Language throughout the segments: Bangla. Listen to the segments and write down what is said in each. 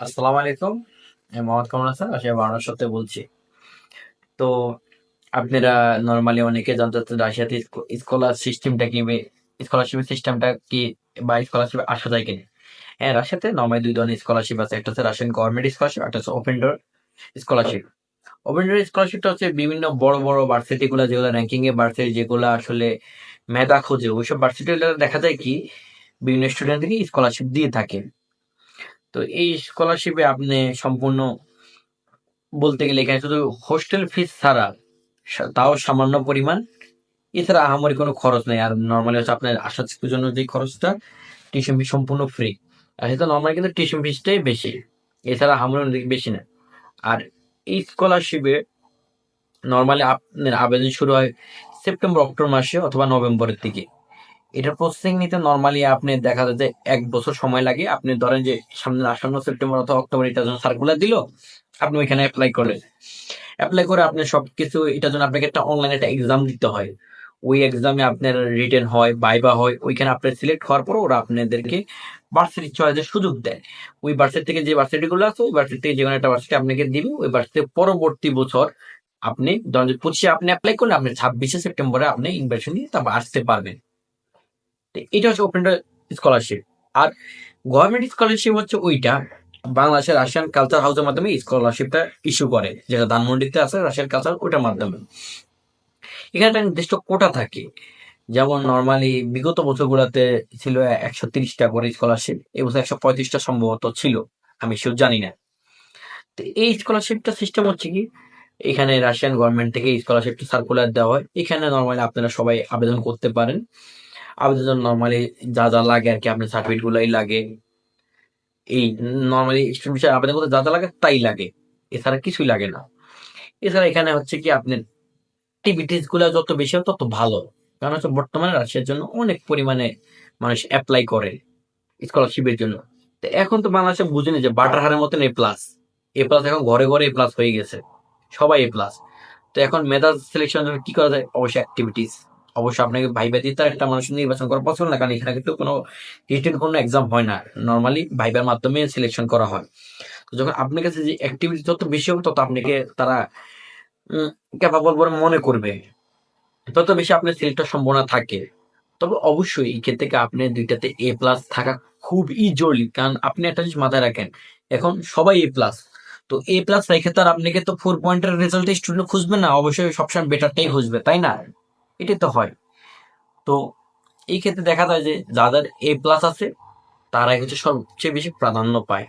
আসসালামু আলাইকুম। আমি মোহাম্মদ কামরুল হাসান আসলে বাংলার সাথে বলছি। তো, আপনারা নর্মালি অনেকে জানতে চাচ্ছেন রাশিয়াতে স্কলার সিস্টেমটা কি স্কলারশিপের সিস্টেমটা কি বা স্কলারশিপ আসা যায় কিনা? হ্যাঁ রাশিয়াতে নর্মালি দুই ধরনের স্কলারশিপ আছে। একটা হচ্ছে রাশিয়ান গভর্নমেন্ট স্কলারশিপ একটা হচ্ছে open door scholarship open door স্কলারশিপটা হচ্ছে বিভিন্ন বড় বড় ভার্সিটি গুলা, যেগুলো র্যাঙ্কিং এ ভার্সিটি যেগুলো আসলে মেধা খোঁজে। ওইসব ভার্সিটি দেখা যায় কি, বিভিন্ন স্টুডেন্টকে স্কলারশিপ দিয়ে থাকে। তো এই স্কলারশিপে আপনি সম্পূর্ণ বলতে গেলে এখানে শুধু হোস্টেল ফিস ছাড়া তাও সামান্য পরিমাণ। এছাড়া আহামরি কোনো খরচ নেই। আর নর্মালি হচ্ছে আপনার আসার জন্য যে খরচটা টিউশন ফি সম্পূর্ণ ফ্রি আর সেটা নর্মালি কিন্তু টিউশন ফিসটাই বেশি। এছাড়া আহামরি অনেক বেশি না। আর এই স্কলারশিপে নর্মালি আপনার আবেদন শুরু হয় সেপ্টেম্বর, অক্টোবর মাসে অথবা নভেম্বরের দিকে। এটা প্রসেসিং নিতে নর্মালি আপনি দেখা যায় যে এক বছর সময় লাগে। আপনি ধরেন যে সামনে আসন্ন সেপ্টেম্বর অথবা অক্টোবর এটার জন্য সার্কুলার দিল, আপনি ওইখানে অ্যাপ্লাই করলেন। অ্যাপ্লাই করে আপনি সবকিছু এটার জন্য আপনাকে একটা অনলাইন একটা এক্সাম দিতে হয়। ওই এক্সামে আপনার রিটেন হয় বাইবা হয়, ওইখানে আপনার সিলেক্ট হওয়ার পর ওরা আপনাদেরকে ভার্সিটি চয়েসের সুযোগ দেয়। ওই ভার্সিটি থেকে যে ভার্সিটি গুলো আছে, ওই ভার্সিটি থেকে যে কোনো একটা ভার্সিটি আপনাকে দিবে। ওই ভার্সিটি পরবর্তী বছর আপনি, ধরেন পঁচিশে আপনি অ্যাপ্লাই করলে আপনি ছাব্বিশে সেপ্টেম্বরে আপনি ইনভাইটেশন নিয়ে তারপর আসতে পারবেন। এটা হচ্ছে ওপেন স্কলারশিপ আর গভর্নমেন্ট স্কলারশিপ হচ্ছে ওইটা, বাংলাদেশের রাশিয়ান কালচার হাউসের মাধ্যমে স্কলারশিপটা ইস্যু করে, যেটা ধানমন্ডিতে আছে রাশিয়ান কালচার ওটার মাধ্যমে। এখানে একটা নির্দিষ্ট কোটা থাকে। যেমন নর্মালি বিগত বছরগুলোতে ছিল একশো তিরিশটা করে স্কলারশিপ এই বছর একশো পঁয়ত্রিশটা সম্ভবত ছিল। আমি সেও জানি না। তো এই স্কলারশিপটা সিস্টেম হচ্ছে কি, এখানে রাশিয়ান গভর্নমেন্ট থেকে স্কলারশিপটা সার্কুলার দেওয়া হয়। এখানে নর্মালি আপনারা সবাই আবেদন করতে পারেন। আবেদন নর্মালি যা যা লাগে আর কি, আপনার সার্টিফিকেট গুলাই লাগে। এই নর্মালি স্টুডেন্ট বিষয়ে আবেদন করতে যা যা লাগে তাই লাগে। এছাড়া কিছুই লাগে না। এছাড়া এখানে হচ্ছে কি, আপনার অ্যাক্টিভিটিসগুলো যত বেশি হবে তত ভালো। কারণ হচ্ছে বর্তমানে রাশিয়ার জন্য অনেক পরিমাণে মানুষ অ্যাপ্লাই করে স্কলারশিপের জন্য। তো এখন তো বাংলাদেশে বুঝেনি যে বাটার হারের মতন এ প্লাস এ প্লাস এখন ঘরে ঘরে এ প্লাস হয়ে গেছে। সবাই এ প্লাস তো এখন মেধা সিলেকশন কি করা যায়? অবশ্যই অ্যাক্টিভিটিস অবশ্যই আপনাকে ভাইবা দিয়ে একটা মানুষ নির্বাচন করা পছন্দ না, কারণ এখানে কিন্তু কোনো রিটেন কোনো এক্সাম হয় না। নর্মালি ভাইবার মাধ্যমে সিলেকশন করা হয়। তো যখন আপনার কাছে যে অ্যাক্টিভিটি যত বেশি হবে, তত আপনাকে তারা ক্যাপাবল বলে মনে করবে। তত বেশি আপনার সিলেক্টের সম্ভাবনা থাকে। তবে অবশ্যই এই ক্ষেত্রে আপনি দুইটাতে এ প্লাস থাকা খুবই জরুরি, কারণ আপনি একটা জিনিস মাথায় রাখেন, এখন সবাই এ প্লাস তো এ প্লাস রেখে তার আপনাকে তো ফোর পয়েন্টের রেজাল্ট স্টুডেন্ট খুঁজবে না, অবশ্যই সবসময় বেটারটাই খুঁজবে, তাই না? এটাই তো হয়। তো এই ক্ষেত্রে দেখা যায় যে যাদের এ প্লাস আছে, তারাই হচ্ছে সবচেয়ে বেশি প্রাধান্য পায়।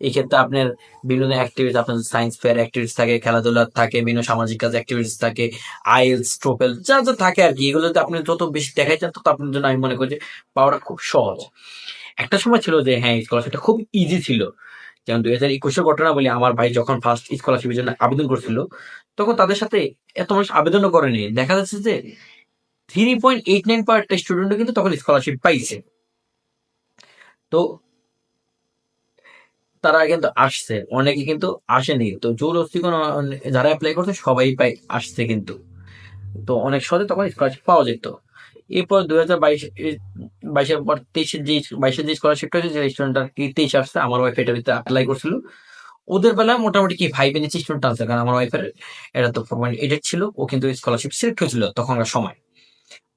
এই ক্ষেত্রে আপনার বিভিন্ন অ্যাক্টিভিটিস আপনার সায়েন্স ফেয়ার অ্যাক্টিভিটিস থাকে, খেলাধুলা থাকে, বিভিন্ন সামাজিক কাজ অ্যাক্টিভিটিস থাকে আইএলস ট্রোপেল যা যা থাকে আর কি, এগুলো এগুলোতে আপনি যত বেশি দেখাই চান তত আপনার জন্য আমি মনে করি যে পাওয়াটা খুব সহজ। একটা সময় ছিল যে হ্যাঁ স্কলারশিপটা খুব ইজি ছিল। যেমন দুই হাজার একুশের ঘটনা বলি, আমার ভাই যখন ফার্স্ট স্কলারশিপের জন্য আবেদন করছিল, তখন তাদের সাথে এত মানুষ আবেদনও করেনি। দেখা যাচ্ছে যে three point eight nine per স্টুডেন্টও কিন্তু তখন স্কলারশিপ পাইছে। তো তারা কিন্তু আসছে, অনেকে কিন্তু আসেনি। তো জোর অস্তি কোনো যারা অ্যাপ্লাই করছে, সবাই পাই, আসছে কিন্তু। তো অনেক সহজে তখন স্কলারশিপ পাওয়া যেত। এরপর দুই হাজার বাইশ বাইশের পর তেইশের যে বাইশের যে স্কলারশিপটা হচ্ছে যে স্টুডেন্টটা কি তেইশ আসছে, আমার ওয়াইফ এটা ভিতরে অ্যাপ্লাই করছিল। ওদের বেলায় মোটামুটি কি ফাইভ নিচে স্টুডেন্ট আছে, কারণ আমার ওয়াইফের এটা তো এইটের ছিল, ও কিন্তু স্কলারশিপ সিলেক্ট হয়েছিল তখনকার সময়।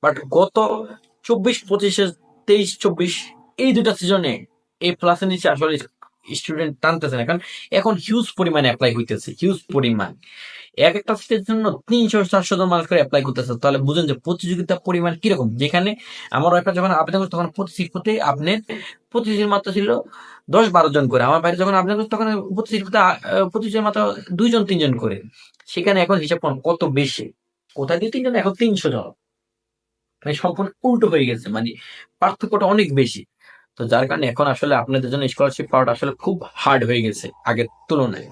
বাট গত চব্বিশ, পঁচিশে, তেইশ, চব্বিশ, এই দুটা সিজনে এই প্লাসের নিচে আসলে স্টুডেন্ট টানতেছে না, কারণ এখন হিউজ পরিমাণে অ্যাপ্লাই হইতেছে হিউজ পরিমাণ। এক একটা সিটের জন্য তিনশো, চারশো জন মানুষ করে অ্যাপ্লাই করতেছে। তাহলে বুঝেন যে প্রতিযোগিতার পরিমাণ কীরকম? যেখানে আমার একটা যখন আবেদন করছে, তখন প্রতি সিট প্রতি আপনার প্রতিযোগীর মাত্রা ছিল দশ, বারো জন করে। আমার বাইরে যখন আবেদন করছে, তখন প্রতি সিট প্রতি প্রতিযোগীর মাত্রা দুইজন তিনজন করে। সেখানে এখন হিসাব করুন, কত বেশি? কোথায় দিয়ে তিনজন এখন তিনশো জন। মানে সম্পূর্ণ উল্টো হয়ে গেছে। মানে পার্থক্যটা অনেক বেশি। তো যার কারণে এখন আসলে আপনাদের জন্য স্কলারশিপ পাওয়াটা আসলে খুব হার্ড হয়ে গেছে আগের তুলনায়।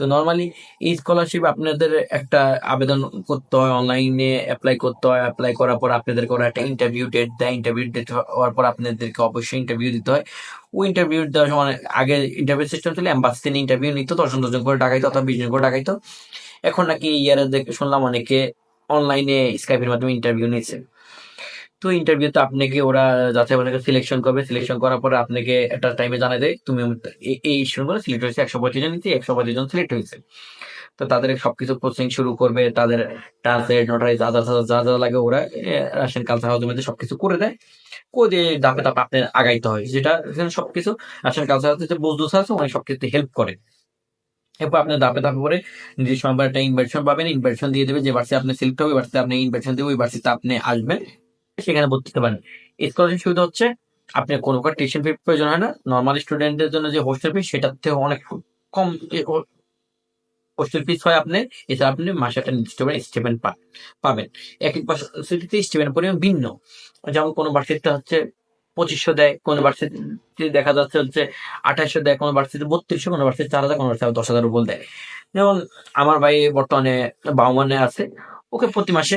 তো নর্মালি এই স্কলারশিপ আপনাদের একটা আবেদন করতে হয় অনলাইনে অ্যাপ্লাই করতে হয়। অ্যাপ্লাই করার পর আপনাদেরকে ওরা একটা ইন্টারভিউ ডেট দেয়। ইন্টারভিউ ডেট হওয়ার পর আপনাদেরকে অবশ্যই ইন্টারভিউ দিতে হয়। ওই ইন্টারভিউ দেওয়ার সময় আগে ইন্টারভিউ সিস্টেম ছিল অ্যাম্বাসি ইন্টারভিউ নিত দশজন দশজন করে ডাকাইতো অথবা বিশ করে ডাকাইতো। এখন নাকি ইয়ারে দেখে শুনলাম অনেকে অনলাইনে স্কাইপের মাধ্যমে ইন্টারভিউ নিয়েছে। তো ইন্টারভিউতে আপনাকে ওরা যাচাই বাছাই সিলেকশন করবে। সিলেকশন করার পরে আপনাকে একটা টাইমে জানাই দেয়, তুমি এই- এই স্টুডেন্ট সিলেক্ট হয়েছে, একশো পঁচিশ জন একশো পঁচিশ জন সিলেক্ট হয়েছে। তো তাদের সবকিছু প্রসেসিং শুরু করবে, তাদের ট্রান্সলেট নোটারাইজ আদার যা যা লাগে ওরা রাশিয়ান কালচার হাউসের মধ্যে সবকিছু করে দেয়। কো দিয়ে ধাপে ধাপে আপনি আগাইতে হয়। যেটা এখানে সবকিছু রাশিয়ান কালচার হাউসে যে বন্ধু আছে অনেক সবকিছু হেল্প করে। এরপর আপনি ধাপে ধাপে করে নিজস্ব নাম্বার একটা ইনভাইটেশন পাবেন ইনভাইটেশন দিয়ে দেবে, যে ভার্সিটি আপনি সিলেক্ট হবে ভার্সিটি আপনি ইনভাইটেশন দেবে, ওই ভার্সিটিতে আপনি আসবেন। সেখানে ভর্তি হতে পারেন। স্কলারশিপ সুবিধা হচ্ছে, আপনি কোনো প্রকার টিউশন ফি প্রয়োজন হয় না। নর্মাল স্টুডেন্টদের জন্য যে হোস্টেল ফি সেটার থেকে অনেক কম হোস্টেল ফিস হয় আপনি এছাড়া আপনি মাসে একটা নির্দিষ্ট পাবেন। এক এক ভার্সিটিতে পরিমাণ ভিন্ন। যেমন কোনো ভার্সিটিতে হচ্ছে পঁচিশশো দেয়, কোনো ভার্সিটি দেখা যাচ্ছে হচ্ছে আঠাশশো দেয়, কোনো ভার্সিটি বত্রিশশো, কোনো ভার্সিটি চার হাজার, কোনো ভার্সিটি দশ হাজার উপর দেয়। যেমন আমার ভাই বর্তমানে বাউমানে আছে। ওকে প্রতি মাসে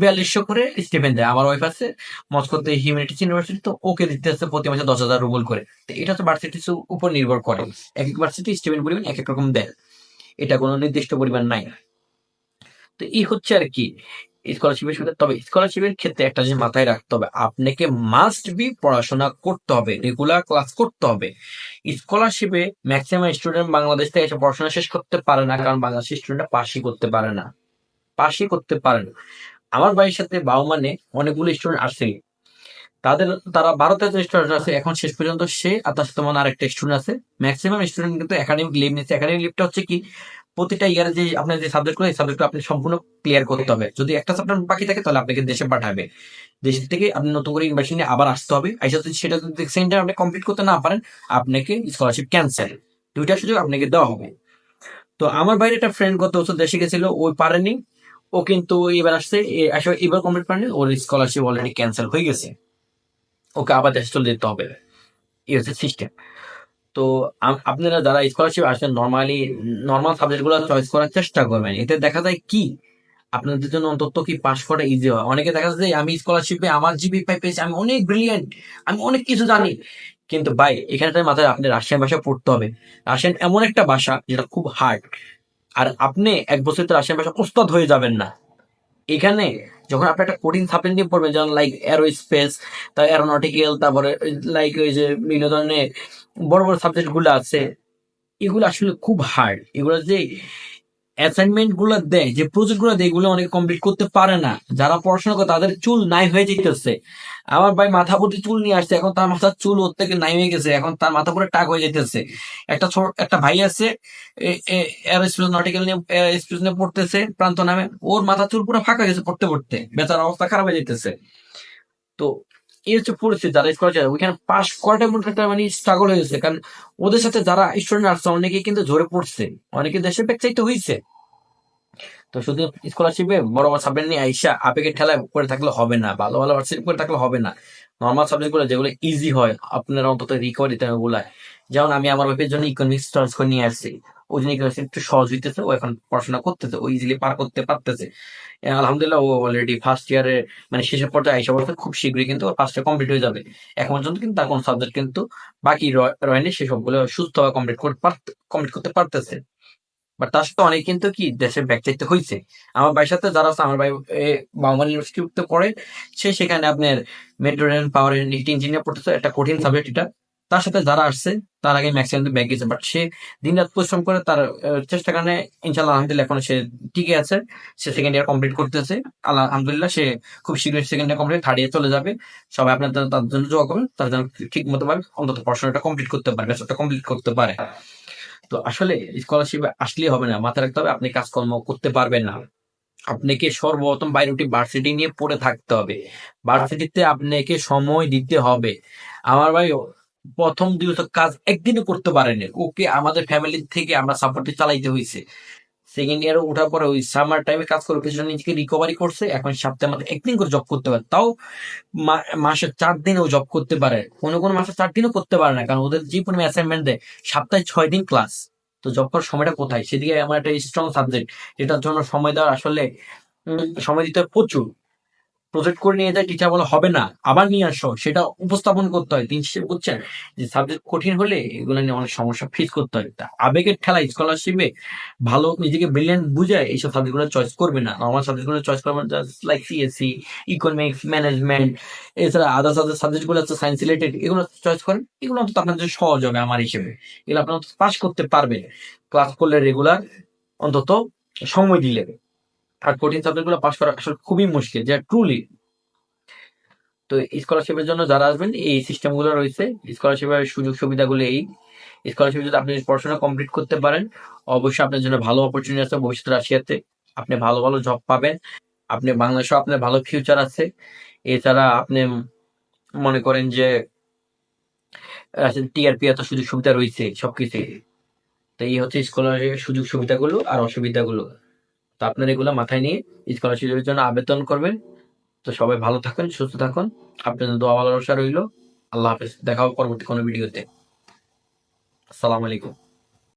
বিয়াল্লিশশো করে স্টিপেন্ড দেয়। আমার ওয়াইফ আছে, মস্কোতে হিউম্যানিটিস ইউনিভার্সিটি তো ওকে দিতে হচ্ছে প্রতি মাসে দশ হাজার রুবল করে। তো এটা তো ভার্সিটির উপর নির্ভর করে। এক এক ভার্সিটি স্টিপেন্ড পরিমাণ এক এক রকম দেয়। এটা কোনো নির্দিষ্ট পরিমাণ নাই। তো এই হচ্ছে আর কি স্কলারশিপের সুবিধা। তবে স্কলারশিপের ক্ষেত্রে একটা জিনিস মাথায় রাখতে হবে। আপনাকে মাস্ট বি পড়াশোনা করতে হবে রেগুলার ক্লাস করতে হবে। স্কলারশিপে ম্যাক্সিমাম স্টুডেন্ট বাংলাদেশ থেকে এসে পড়াশোনা শেষ করতে পারে না, কারণ বাংলাদেশের স্টুডেন্টরা পাশই করতে পারে না। পাশই করতে পারেন। আমার ভাইয়ের সাথে বাবা মানে অনেকগুলো স্টুডেন্ট আসছে তাদের, তারা ভারতের যে স্টুডেন্ট আছে, এখন শেষ পর্যন্ত সে আর তার সাথে মনে আরেকটা স্টুডেন্ট আছে। ম্যাক্সিমাম স্টুডেন্ট কিন্তু একাডেমিক লিভ নিচ্ছে। একাডেমিক লিভটা হচ্ছে কি, প্রতিটা ইয়ারে যে আপনার যে সাবজেক্টগুলো এই সাবজেক্টগুলো আপনি সম্পূর্ণ ক্লিয়ার করতে হবে। যদি একটা সাবজেক্ট বাকি থাকে, তাহলে আপনাকে দেশে পাঠাবে। দেশ থেকে আপনি নতুন করে ইনভার্সিটি নিয়ে আবার আসতে হবে। আইসা যদি সেটা যদি সেন্টার আপনি কমপ্লিট করতে না পারেন, আপনাকে স্কলারশিপ ক্যান্সেল দুইটা সুযোগ আপনাকে দেওয়া হবে। তো আমার বাইরে একটা ফ্রেন্ড গত বছর দেশে গেছিল ওই পারেনি। ও কিন্তু এবার আসছে আসলে এবার কমপ্লিট পারেনি ওর স্কলারশিপ অলরেডি ক্যান্সেল হয়ে গেছে। ওকে আবার দেশে চলে যেতে হবে। এই হচ্ছে সিস্টেম তো আপনারা যারা স্কলারশিপ আসেন নর্মালি নর্মাল সাবজেক্টগুলো চয়েস করার চেষ্টা করবেন। এতে দেখা যায় কি, আপনাদের জন্য অন্তত কি পাশ করা ইজি হয়? অনেকে দেখা যায় আমি স্কলারশিপে আমার জিপি পাই পেয়েছি, আমি অনেক ব্রিলিয়েন্ট আমি অনেক কিছু জানি। কিন্তু ভাই এখানটার মাথায় আপনি রাশিয়ান ভাষা পড়তে হবে। রাশিয়ান এমন একটা ভাষা যেটা খুব হার্ড আর আপনি এক বছর তো রাশিয়ান ভাষা উস্তাদ হয়ে যাবেন না। এখানে যখন আপনি একটা কঠিন সাবজেক্ট নিয়ে পড়বেন, যেমন লাইক এরো স্পেস তার অ্যারোনটিক্যাল তারপরে লাইক ওই যে বিভিন্ন ধরনের বড় বড় সাবজেক্টগুলো আছে, এগুলো আসলে খুব হার্ড এগুলো যে অ্যাসাইনমেন্টগুলো দেয়, যে প্রজেক্টগুলো দেয়, এগুলো অনেক কমপ্লিট করতে পারে না। যারা পড়াশোনা করে, তাদের চুল নাই হয়ে যেতেছে আমার ভাই মাথা প্রতি চুল নিয়ে আসছে, এখন তার মাথার চুল ওর থেকে নাই হয়ে গেছে, এখন তার মাথা পুরো টাক হয়ে যেতেছে একটা একটা ভাই আছে নটিক্যাল নিয়ে নিয়ে পড়তেছে, প্রান্ত নামে। ওর মাথা চুল পুরো ফাঁকা গেছে পড়তে পড়তে। বেচার অবস্থা খারাপ হয়ে যেতেছে তো এই পরিস্থিতি যারা স্কলার ওইখানে পাস করাটা মনে একটা মানে স্ট্রাগল হয়ে গেছে কারণ ওদের সাথে যারা স্টুডেন্ট আসছে অনেকে কিন্তু ঝরে পড়ছে। অনেকে দেশে ব্যাকচাইতে হয়েছে তো শুধু স্কলারশিপে বড় বড় সাবজেক্ট নিয়ে আইসা আবেগের ঠেলায় করে থাকলে হবে না, ভালো ভালো ভার্সিটি করে থাকলে হবে না। নর্মাল সাবজেক্টগুলো যেগুলো ইজি হয়, আপনারা অন্তত রিকভারি ওগুলা যেমন আমি আমার ওয়াইফের জন্য ইকোনমিক্স চয়েস করে নিয়ে আসছি। ওই জন্য ইকোনমিক্স একটু সহজ হইতেছে, ও এখন পড়াশোনা করতেছে, ও ইজিলি পার করতে পারতেছে। আলহামদুলিল্লাহ, ও অলরেডি ফার্স্ট ইয়ারে মানে শেষের পর্যায়ে আইসা বলতে খুব শীঘ্রই কিন্তু ওর ফার্স্ট ইয়ার কমপ্লিট হয়ে যাবে। এখন পর্যন্ত কিন্তু তার কোনো সাবজেক্ট কিন্তু বাকি রয়- রয়নি সে সবগুলো সুস্থভাবে কমপ্লিট করতে কমপ্লিট করতে পারতেছে। বাট তার সাথে অনেক কিন্তু কি দেশে ব্যাক চাইতে হয়েছে আমার ভাইয়ের সাথে যারা আছে, আমার ভাই বাংলা ইউনিভার্সিটিতে পড়ে, সে সেখানে আপনার মেট্রো রেল পাওয়ার ইঞ্জিনিয়ার পড়তেছে, একটা কঠিন সাবজেক্ট এটা। তার সাথে যারা আসছে, তার আগে ম্যাক্সিমাম ব্যাক গেছে বাট সে দিন রাত পরিশ্রম করে তার চেষ্টা কারণে ইনশাল্লাহ আলহামদুলিল্লাহ এখন সে টিকে আছে। সে সেকেন্ড ইয়ার কমপ্লিট করতেছে। আল্লাহ, আলহামদুলিল্লাহ সে খুব শীঘ্রই second year complete third year চলে যাবে। সবাই আপনার তার জন্য দোয়া করবেন, তার যেন ঠিক মতো ভাবে অন্তত পড়াশোনাটা কমপ্লিট করতে পারে ব্যাপারটা কমপ্লিট করতে পারে। তো আসলে স্কলারশিপ আসলেই হবে না, মাথায় রাখতে হবে, আপনি কাজকর্ম করতে পারবেন না। আপনাকে সর্বপ্রথম বাইরুটি ভার্সিটি নিয়ে পড়ে থাকতে হবে। ভার্সিটিতে আপনাকে সময় দিতে হবে। আমার ভাই প্রথম দুই কাজ একদিনও করতে পারেনি। ওকে আমাদের ফ্যামিলি থেকে আমরা সাপোর্টে চালাইতে হয়েছে সেকেন্ড ইয়ারে ওঠার পরে ওই সামার টাইমে কাজ করে পেছনে নিজেকে রিকভারি করছে। এখন সপ্তাহে আমাদের একদিন করে জব করতে পারে। তাও মাসে চার দিনও জব করতে পারে। কোনো কোনো মাসে চার দিনও করতে পারে না। কারণ ওদের যে পরিমাণ অ্যাসাইনমেন্ট দেয়, সপ্তাহে ছয় দিন ক্লাস তো জব করার সময়টা কোথায়? সেদিকে আমার একটা স্ট্রং সাবজেক্ট যেটার জন্য সময় দেওয়ার আসলে সময় দিতে প্রচুর। প্রজেক্ট করে নিয়ে যায় টিচার বলে, হবে না, আবার নিয়ে আসো। সেটা উপস্থাপন করতে হয়। তিনি হিসেবে বুঝছেন? যে সাবজেক্ট কঠিন হলে এগুলো নিয়ে অনেক সমস্যা ফেস করতে হয়। তা আবেগের ঠেলা স্কলারশিপে ভালো নিজেকে ব্রিলিয়েন্ট বুঝায়, এইসব সাবজেক্টগুলো চয়েস করবে না। নর্মাল সাবজেক্টগুলো চয়েস করবে just like CSC economics management এছাড়া আদার্স আদার সাবজেক্টগুলো হচ্ছে সায়েন্স রিলেটেড এগুলো চয়েস করেন, এগুলো অন্তত আপনার জন্য সহজ হবে আমার হিসেবে। এগুলো আপনার পাস করতে পারবে ক্লাস করলে রেগুলার অন্তত সময় দিলে আর কঠিন সাবজেক্টগুলো পাস করা আসলে খুবই মুশকিল যা ট্রুলি তো স্কলারশিপের জন্য যারা আসবেন, এই সিস্টেমগুলো রয়েছে স্কলারশিপের সুযোগ সুবিধাগুলো এই। স্কলারশিপ যদি আপনি পড়াশোনা কমপ্লিট করতে পারেন, অবশ্যই আপনার জন্য ভালো অপরচুনিটি আছে ভবিষ্যতে রাশিয়াতে। আপনি ভালো ভালো জব পাবেন। আপনি বাংলাদেশেও আপনার ভালো ফিউচার আছে। এছাড়া আপনি মনে করেন যে টিআরপি এত সুযোগ সুবিধা রয়েছে সবকিছু তো এই হচ্ছে স্কলারশিপের সুযোগ সুবিধাগুলো আর অসুবিধাগুলো। তো আপনার এগুলো মাথায় নিয়ে স্কলারশিপের জন্য আবেদন করবেন। তো সবাই ভালো থাকুন, সুস্থ থাকুন। আপনাদের দোয়া ভালোবাসা রইল। আল্লাহ হাফেজ। দেখাও পরবর্তী কোনো ভিডিওতে। আসসালামু আলাইকুম।